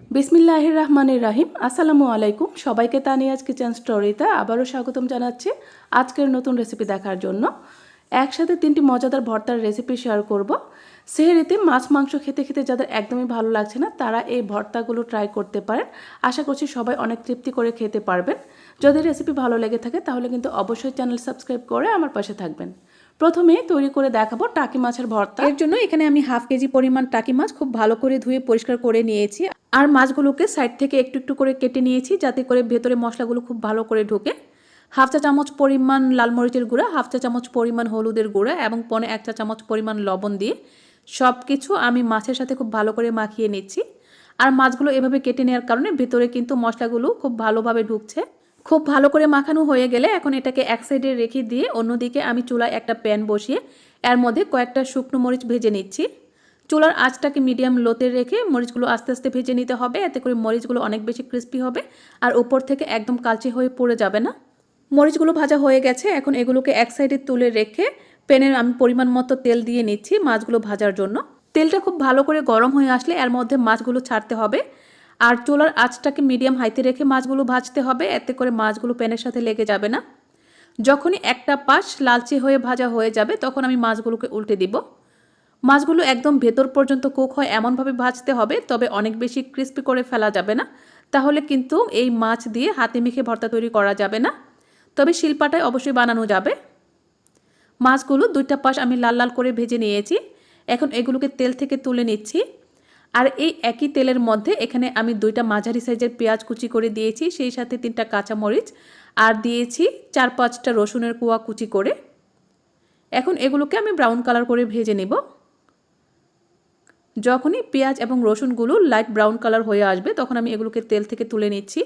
বিসমিল্লাহির রহমানির রাহিম আসসালামু আলাইকুম। সবাইকে তানিয়াজ কিচেন স্টোরিতে আবারও স্বাগতম জানাচ্ছি আজকের নতুন রেসিপি দেখার জন্য। একসাথে তিনটি মজাদার ভর্তার রেসিপি শেয়ার করব। সেহেরিতে মাছ মাংস খেতে খেতে যাদের একদমই ভালো লাগছে না, তারা এই ভর্তাগুলো ট্রাই করতে পারেন। আশা করছি সবাই অনেক তৃপ্তি করে খেতে পারবেন। যদি রেসিপি ভালো লেগে থাকে, তাহলে কিন্তু অবশ্যই চ্যানেল সাবস্ক্রাইব করে আমার পাশে থাকবেন। প্রথমে তৈরি করে দেখাবো টাকি মাছের ভর্তা। এর জন্য এখানে আমি হাফ কেজি পরিমাণ টাকি মাছ খুব ভালো করে ধুয়ে পরিষ্কার করে নিয়েছি। আর মাছগুলোকে সাইড থেকে একটু একটু করে কেটে নিয়েছি যাতে করে ভেতরে মশলাগুলো খুব ভালো করে ঢোকে। হাফ চা চামচ পরিমাণ লাল মরিচের গুঁড়া, হাফ চা চামচ পরিমাণ হলুদের গুঁড়া এবং পনে এক চা চামচ পরিমাণ লবণ দিয়ে সব কিছু আমি মাছের সাথে খুব ভালো করে মাখিয়ে নিচ্ছি। আর মাছগুলো এভাবে কেটে নেওয়ার কারণে ভেতরে কিন্তু মশলাগুলো খুব ভালোভাবে ঢুকছে। খুব ভালো করে মাখানো হয়ে গেলে এখন এটাকে এক সাইডে রেখে দিয়ে অন্যদিকে আমি চুলায় একটা প্যান বসিয়ে এর মধ্যে কয়েকটা শুকনো মরিচ ভেজে নিচ্ছি। চুলার আঁচটাকে মিডিয়াম লোতে রেখে মরিচগুলো আস্তে আস্তে ভেজে নিতে হবে, এতে করে মরিচগুলো অনেক বেশি ক্রিস্পি হবে আর উপর থেকে একদম কালচে হয়ে পড়ে যাবে না। মরিচগুলো ভাজা হয়ে গেছে, এখন এগুলোকে এক সাইডে তুলে রেখে প্যানের আমি পরিমাণ মতো তেল দিয়ে নিচ্ছি মাছগুলো ভাজার জন্য। তেলটা খুব ভালো করে গরম হয়ে আসলে এর মধ্যে মাছগুলো ছাড়তে হবে। আর চুলার আঁচটাকে মিডিয়াম হাইতে রেখে মাছগুলো ভাজতে হবে। এতে করে মাছগুলো প্যানের সাথে লেগে যাবে না। যখনই একটা পাশ লালচে হয়ে ভাজা হয়ে যাবে, তখন আমি মাছগুলোকে উল্টে দিব। মাছগুলো একদম ভেতর পর্যন্ত কুক হয় এমনভাবে ভাজতে হবে, তবে অনেক বেশি ক্রিস্পি করে ফেলা যাবে না। তাহলে কিন্তু এই মাছ দিয়ে হাতে মেখে ভর্তা তৈরি করা যাবে না। তবে শিল্পাটায় অবশ্যই বানানো যাবে। মাছগুলো দুইটা পাশ আমি লাল লাল করে ভেজে নিয়েছি। এখন এগুলোকে তেল থেকে তুলে নিচ্ছি। আর এই একই তেলের মধ্যে এখানে আমি দুইটা মাঝারি সাইজের পেঁয়াজ কুচি করে দিয়েছি, সেই সাথে তিনটা কাঁচামরিচ আর দিয়েছি চার পাঁচটা রসুনের কুয়া কুচি করে। এখন এগুলোকে আমি ব্রাউন কালার করে ভেজে নেব। যখনই পেঁয়াজ এবং রসুনগুলো লাইট ব্রাউন কালার হয়ে আসবে, তখন আমি এগুলোকে তেল থেকে তুলে নিচ্ছি।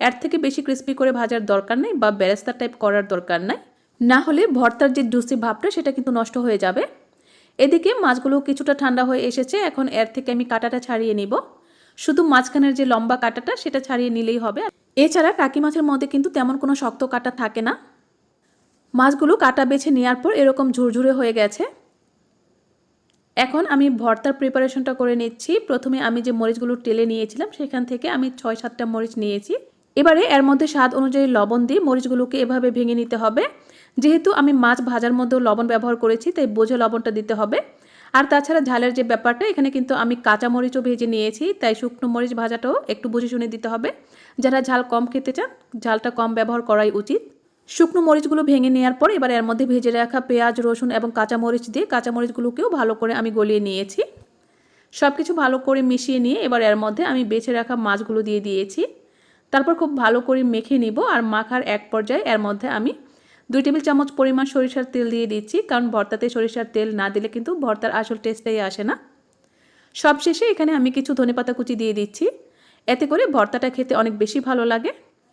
এর থেকে বেশি ক্রিস্পি করে ভাজার দরকার নেই বা বেরেস্তা টাইপ করার দরকার নাই। না হলে ভর্তার যে জুসি ভাবটা, সেটা কিন্তু নষ্ট হয়ে যাবে। এদিকে মাছগুলো কিছুটা ঠান্ডা হয়ে এসেছে, এখন এর থেকে আমি কাটাটা ছাড়িয়ে নিব। শুধু মাঝখানের যে লম্বা কাটাটা, সেটা ছাড়িয়ে নিলেই হবে। এছাড়া টাকি মাছের মধ্যে কিন্তু তেমন কোনো শক্ত কাটা থাকে না। মাছগুলো কাটা বেছে নেওয়ার পর এরকম ঝুরঝুরে হয়ে গেছে। এখন আমি ভর্তার প্রিপারেশনটা করে নিচ্ছি। প্রথমে আমি যে মরিচগুলো টেলে নিয়েছিলাম, সেখান থেকে আমি ছয় সাতটা মরিচ নিয়েছি। এবারে এর মধ্যে স্বাদ অনুযায়ী লবণ দিয়ে মরিচগুলোকে এভাবে ভেঙে নিতে হবে। যেহেতু আমি মাছ ভাজার মধ্যেও লবণ ব্যবহার করেছি, তাই বুঝে লবণটা দিতে হবে। আর তাছাড়া ঝালের যে ব্যাপারটা, এখানে কিন্তু আমি কাঁচা মরিচও ভেজে নিয়েছি, তাই শুকনো মরিচ ভাজাটাও একটু বুঝে শুনে দিতে হবে। যারা ঝাল কম খেতে চান, ঝালটা কম ব্যবহার করাই উচিত। শুকনো মরিচগুলো ভেঙে নেওয়ার পর এবার এর মধ্যে ভেজে রাখা পেঁয়াজ, রসুন এবং কাঁচা মরিচ দিয়ে কাঁচা মরিচগুলোকেও ভালো করে আমি গলিয়ে নিয়েছি। সব কিছু ভালো করে মিশিয়ে নিয়ে এবার এর মধ্যে আমি বেছে রাখা মাছগুলো দিয়ে দিয়েছি। তারপর খুব ভালো করে মেখে নিব আর মাখার এক পর্যায়ে এর মধ্যে আমি দুই টেবিল চামচ পরিমাণ সরিষার তেল দিয়ে দিচ্ছি, কারণ ভর্তাতে সরিষার তেল না দিলে কিন্তু ভর্তার আসল টেস্টটাই আসে না। সবশেষে এখানে আমি কিছু ধনেপাতা কুচি দিয়ে দিচ্ছি। এতে করে ভর্তাটা খেতে অনেক বেশি ভালো লাগে।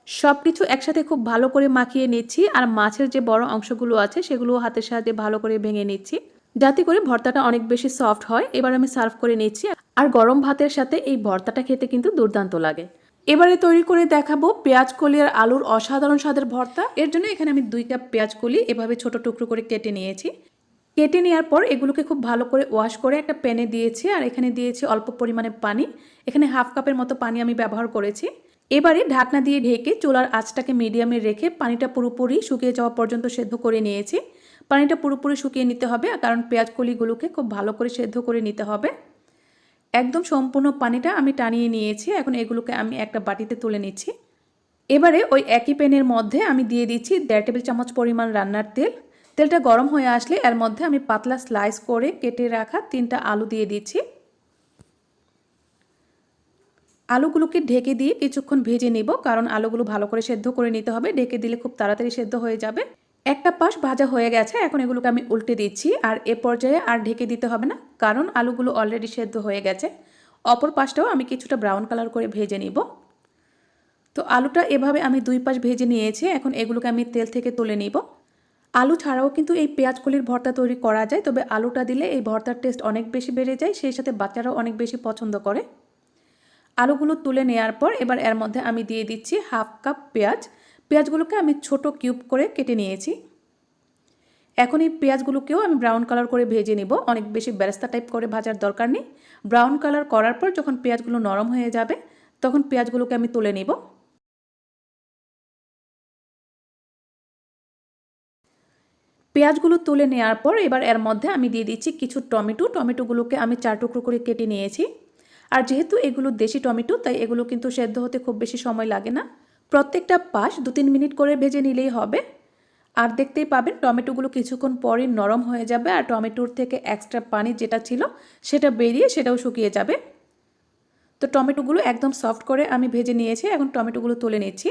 সব কিছু একসাথে খুব ভালো করে মাখিয়ে নিচ্ছি, আর মাছের যে বড় অংশগুলো আছে সেগুলো হাতের সাহায্যে ভালো করে ভেঙে নিচ্ছি। যাতে করে ভর্তাটা অনেক বেশি সফট হয়, এবার আমি সার্ভ করে নিচ্ছি। আর গরম ভাতের সাথে এই ভর্তাটা খেতে কিন্তু দুর্দান্ত লাগে। এবারে তৈরি করে দেখাবো পেঁয়াজ কলি আর আলুর অসাধারণ স্বাদের ভর্তা। এর জন্য এখানে আমি দুই কাপ পেঁয়াজ কলি এভাবে ছোট টুকরো করে কেটে নিয়েছি। কেটে নেওয়ার পর এগুলোকে খুব ভালো করে ওয়াশ করে একটা প্যানে দিয়েছি আর এখানে দিয়েছি অল্প পরিমাণে পানি। এখানে হাফ কাপের মতো পানি আমি ব্যবহার করেছি। এবারে ঢাকনা দিয়ে ঢেকে চুলার আঁচটাকে মিডিয়ামে রেখে পানিটা পুরোপুরি শুকিয়ে যাওয়া পর্যন্ত সেদ্ধ করে নিয়েছি। পানিটা পুরোপুরি শুকিয়ে নিতে হবে, কারণ পেঁয়াজ কলিগুলোকে খুব ভালো করে সেদ্ধ করে নিতে হবে। একদম সম্পূর্ণ পানিটা আমি টানিয়ে নিয়েছি। এখন এগুলোকে আমি একটা বাটিতে তুলে নিচ্ছি। এবারে ওই একই প্যানের মধ্যে আমি দিয়ে দিচ্ছি দেড় টেবিল চামচ পরিমাণ রান্নার তেল। তেলটা গরম হয়ে আসলে এর মধ্যে আমি পাতলা স্লাইস করে কেটে রাখা তিনটা আলু দিয়ে দিচ্ছি। আলুগুলোকে ঢেকে দিয়ে কিছুক্ষণ ভেজে নিব, কারণ আলুগুলো ভালো করে সেদ্ধ করে নিতে হবে। ঢেকে দিলে খুব তাড়াতাড়ি সেদ্ধ হয়ে যাবে। একটা পাশ ভাজা হয়ে গেছে, এখন এগুলোকে আমি উল্টে দিচ্ছি আর এ পর্যায়ে আর ঢেকে দিতে হবে না, কারণ আলুগুলো অলরেডি সেদ্ধ হয়ে গেছে। অপর পাশটাও আমি কিছুটা ব্রাউন কালার করে ভেজে নিব। তো আলুটা এভাবে আমি দুই পাশ ভেজে নিয়েছি, এখন এগুলোকে আমি তেল থেকে তুলে নিব। আলু ছাড়াও কিন্তু এই পেঁয়াজ কলির ভর্তা তৈরি করা যায়, তবে আলুটা দিলে এই ভর্তার টেস্ট অনেক বেশি বেড়ে যায়, সেই সাথে বাচ্চারাও অনেক বেশি পছন্দ করে। আলুগুলো তুলে নেওয়ার পর এবার এর মধ্যে আমি দিয়ে দিচ্ছি হাফ কাপ পেঁয়াজ। পেঁয়াজগুলোকে আমি ছোট কিউব করে কেটে নিয়েছি। এখন এই পেঁয়াজগুলোকেও আমি ব্রাউন কালার করে ভেজে নিব। অনেক বেশি বেরেস্তা টাইপ করে ভাজার দরকার নেই। ব্রাউন কালার করার পর যখন পেঁয়াজগুলো নরম হয়ে যাবে, তখন পেঁয়াজগুলোকে আমি তুলে নিব। পেঁয়াজগুলো তুলে নেওয়ার পর এবার এর মধ্যে আমি দিয়ে দিচ্ছি কিছু টমেটো। টমেটোগুলোকে আমি চার টুকরো করে কেটে নিয়েছি। আর যেহেতু এগুলো দেশি টমেটো, তাই এগুলো কিন্তু সেদ্ধ হতে খুব বেশি সময় লাগে না। প্রত্যেকটা পাশ দু তিন মিনিট করে ভেজে নিলেই হবে। আর দেখতেই পাবেন টমেটোগুলো কিছুক্ষণ পরই নরম হয়ে যাবে আর টমেটোর থেকে এক্সট্রা পানি যেটা ছিল সেটা বেরিয়ে সেটাও শুকিয়ে যাবে। তো টমেটোগুলো একদম সফট করে আমি ভেজে নিয়েছি, এখন টমেটোগুলো তুলে নিচ্ছি।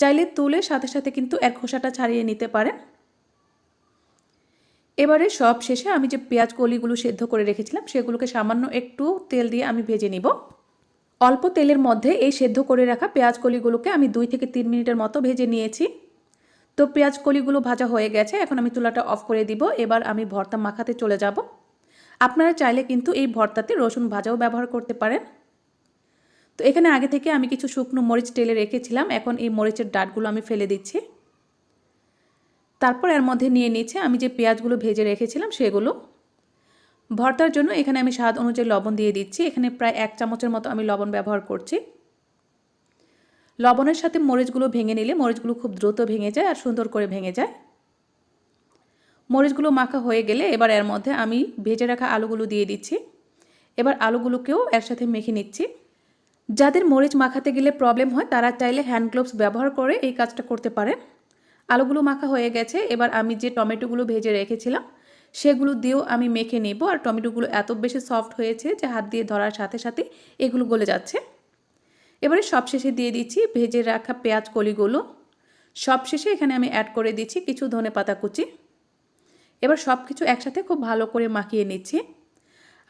চাইলে তুলে সাথে সাথে কিন্তু এর খোসাটা ছাড়িয়ে নিতে পারেন। এবারে সব শেষে আমি যে পেঁয়াজ কলিগুলো সেদ্ধ করে রেখেছিলাম, সেগুলোকে সামান্য একটু তেল দিয়ে আমি ভেজে নিব। অল্প তেলের মধ্যে এই সেদ্ধ করে রাখা পেঁয়াজ কলিগুলোকে আমি দুই থেকে তিন মিনিটের মতো ভেজে নিয়েছি। তো পেঁয়াজ কলিগুলো ভাজা হয়ে গেছে, এখন আমি চুলাটা অফ করে দিব। এবার আমি ভর্তা মাখাতে চলে যাব। আপনারা চাইলে কিন্তু এই ভর্তাতে রসুন ভাজাও ব্যবহার করতে পারেন। তো এখানে আগে থেকে আমি কিছু শুকনো মরিচ টেলে রেখেছিলাম, এখন এই মরিচের ডাটগুলো আমি ফেলে দিচ্ছি। তারপর এর মধ্যে নিয়ে নিচ্ছে আমি যে পেঁয়াজগুলো ভেজে রেখেছিলাম সেগুলো। ভর্তার জন্য এখানে আমি স্বাদ অনুযায়ী লবণ দিয়ে দিচ্ছি। এখানে প্রায় এক চামচের মতো আমি লবণ ব্যবহার করছি। লবণের সাথে মরিচগুলো ভেঙে নিলে মরিচগুলো খুব দ্রুত ভেঙে যায় আর সুন্দর করে ভেঙে যায়। মরিচগুলো মাখা হয়ে গেলে এবার এর মধ্যে আমি ভেজে রাখা আলুগুলো দিয়ে দিচ্ছি। এবার আলুগুলোকেও এর সাথে মেখে নিচ্ছি। যাদের মরিচ মাখাতে গেলে প্রবলেম হয়, তারা চাইলে হ্যান্ড গ্লোভস ব্যবহার করে এই কাজটা করতে পারেন। আলুগুলো মাখা হয়ে গেছে, এবার আমি যে টমেটোগুলো ভেজে রেখেছিলাম সেগুলো দিয়েও আমি মেখে নেব। আর টমেটোগুলো এত বেশি সফট হয়েছে যে হাত দিয়ে ধরার সাথে সাথে এগুলো গলে যাচ্ছে। এবারে সবশেষে দিয়ে দিচ্ছি ভেজে রাখা পেঁয়াজ কলিগুলো। সবশেষে এখানে আমি অ্যাড করে দিচ্ছি কিছু ধনে পাতা কুচি। এবার সব কিছু একসাথে খুব ভালো করে মাখিয়ে নিচ্ছি।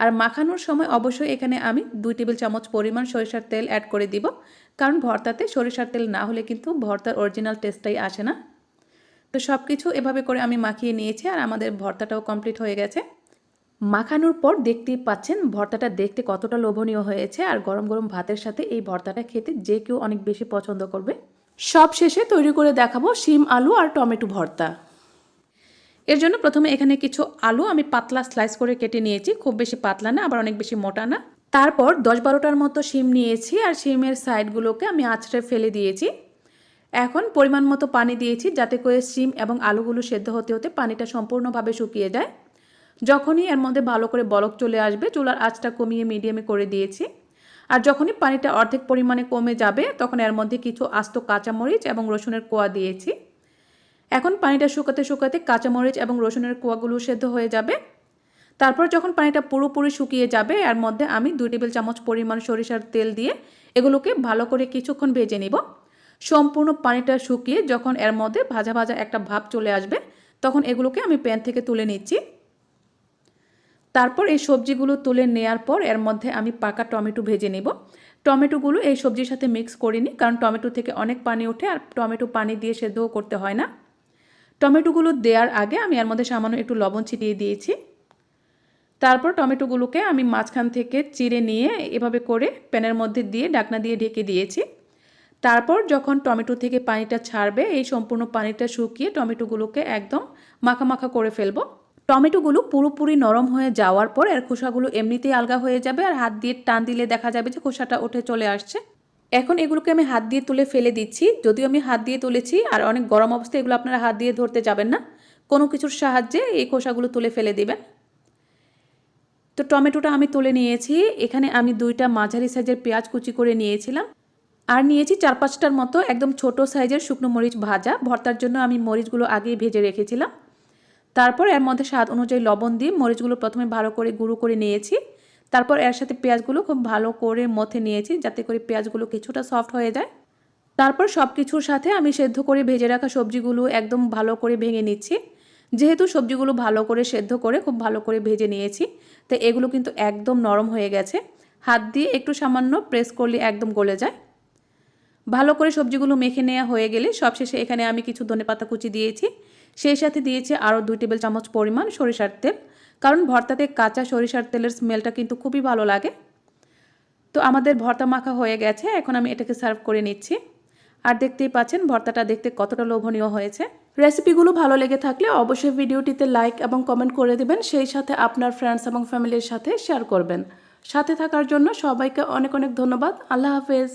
আর মাখানোর সময় অবশ্যই এখানে আমি দুই টেবিল চামচ পরিমাণ সরিষার তেল অ্যাড করে দিব। কারণ ভর্তাতে সরিষার তেল না হলে কিন্তু ভর্তার অরিজিনাল টেস্টটাই আসে না। তো সব কিছু এভাবে করে আমি মাখিয়ে নিয়েছি আর আমাদের ভর্তাটাও কমপ্লিট হয়ে গেছে। মাখানোর পর দেখতেই পাচ্ছেন ভর্তাটা দেখতে কতটা লোভনীয় হয়েছে আর গরম গরম ভাতের সাথে এই ভর্তাটা খেতে যে কেউ অনেক বেশি পছন্দ করবে। সব শেষে তৈরি করে দেখাবো শিম আলু আর টমেটো ভর্তা। এর জন্য প্রথমে এখানে কিছু আলু আমি পাতলা স্লাইস করে কেটে নিয়েছি, খুব বেশি পাতলা না, আবার অনেক বেশি মোটা না। তারপর দশ বারোটার মতো শিম নিয়েছি আর শিমের সাইডগুলোকে আমি আঁচড়ে ফেলে দিয়েছি। এখন পরিমাণ মতো পানি দিয়েছি যাতে করে শিম এবং আলুগুলো সেদ্ধ হতে হতে পানিটা সম্পূর্ণভাবে শুকিয়ে যায়। যখনই এর মধ্যে ভালো করে বলক চলে আসবে, চুলার আঁচটা কমিয়ে মিডিয়ামে করে দিয়েছি। আর যখনই পানিটা অর্ধেক পরিমাণে কমে যাবে, তখন এর মধ্যে কিছু আস্ত কাঁচামরিচ এবং রসুনের কোয়া দিয়েছি। এখন পানিটা শুকাতে শুকাতে কাঁচামরিচ এবং রসুনের কোয়াগুলো সেদ্ধ হয়ে যাবে। তারপর যখন পানিটা পুরোপুরি শুকিয়ে যাবে, এর মধ্যে আমি দুই টেবিল চামচ পরিমাণ সরিষার তেল দিয়ে এগুলোকে ভালো করে কিছুক্ষণ ভেজে নিব। সম্পূর্ণ পানিটা শুকিয়ে যখন এর মধ্যে ভাজা ভাজা একটা ভাব চলে আসবে, তখন এগুলোকে আমি প্যান থেকে তুলে নিচ্ছি। তারপর এই সবজিগুলো তুলে নেয়ার পর এর মধ্যে আমি পাকা টমেটো ভেজে নেব। টমেটোগুলো এই সবজির সাথে মিক্স করিনি কারণ টমেটো থেকে অনেক পানি ওঠে আর টমেটো পানি দিয়ে সেদ্ধও করতে হয় না। টমেটোগুলো দেওয়ার আগে আমি এর মধ্যে সামান্য একটু লবণ ছিটিয়ে দিয়েছি। তারপর টমেটোগুলোকে আমি মাঝখান থেকে চিড়ে নিয়ে এভাবে করে প্যানের মধ্যে দিয়ে ডাকনা দিয়ে ঢেকে দিয়েছি। তারপর যখন টমেটো থেকে পানিটা ছাড়বে, এই সম্পূর্ণ পানিটা শুকিয়ে টমেটোগুলোকে একদম মাখা মাখা করে ফেলব। টমেটোগুলো পুরোপুরি নরম হয়ে যাওয়ার পর এর খোসাগুলো এমনিতেই আলগা হয়ে যাবে আর হাত দিয়ে টান দিলে দেখা যাবে যে খোসাটা উঠে চলে আসছে। এখন এগুলোকে আমি হাত দিয়ে তুলে ফেলে দিচ্ছি। যদিও আমি হাত দিয়ে তুলেছি আর অনেক গরম অবস্থায় এগুলো আপনারা হাত দিয়ে ধরতে যাবেন না। কোনো কিছুর সাহায্যে এই খোসাগুলো তুলে ফেলে দিবেন। তো টমেটোটা আমি তুলে নিয়েছি। এখানে আমি দুইটা মাঝারি সাইজের পেঁয়াজ কুচি করে নিয়েছিলাম। আর নিয়েছি চার পাঁচটার মতো একদম ছোট সাইজের শুকনো মরিচ ভাজা। ভর্তার জন্য আমি মরিচগুলো আগেই ভেজে রেখেছিলাম। তারপর এর মধ্যে স্বাদ অনুযায়ী লবণ দিয়ে মরিচগুলো প্রথমে ভালো করে গুঁড়ো করে নিয়েছি। তারপর এর সাথে পেঁয়াজগুলো খুব ভালো করে মথে নিয়েছি যাতে করে পেঁয়াজগুলো কিছুটা সফট হয়ে যায়। তারপর সব কিছুর সাথে আমি সেদ্ধ করে ভেজে রাখা সবজিগুলো একদম ভালো করে ভেঙে নিচ্ছি। যেহেতু সবজিগুলো ভালো করে সেদ্ধ করে খুব ভালো করে ভেজে নিয়েছি, তো এগুলো কিন্তু একদম নরম হয়ে গেছে। হাত দিয়ে একটু সামান্য প্রেস করলে একদম গলে যায়। ভালো করে সবজিগুলো মেখে নেওয়া হয়ে গেলে সবশেষে এখানে আমি কিছু ধনেপাতা কুচি দিয়েছি। সেই সাথে দিয়েছি আরও দুই টেবিল চামচ পরিমাণ সরিষার তেল। কারণ ভর্তাতে কাঁচা সরিষার তেলের স্মেলটা কিন্তু খুবই ভালো লাগে। তো আমাদের ভর্তা মাখা হয়ে গেছে, এখন আমি এটাকে সার্ভ করে নিচ্ছি। আর দেখতেই পাচ্ছেন, ভর্তাটা দেখতে কতটা লোভনীয় হয়েছে। রেসিপিগুলো ভালো লেগে থাকলে অবশ্যই ভিডিওটিতে লাইক এবং কমেন্ট করে দেবেন, সেই সাথে আপনার ফ্রেন্ডস এবং ফ্যামিলির সাথে শেয়ার করবেন। সাথে থাকার জন্য সবাইকে অনেক অনেক ধন্যবাদ। আল্লাহ হাফেজ।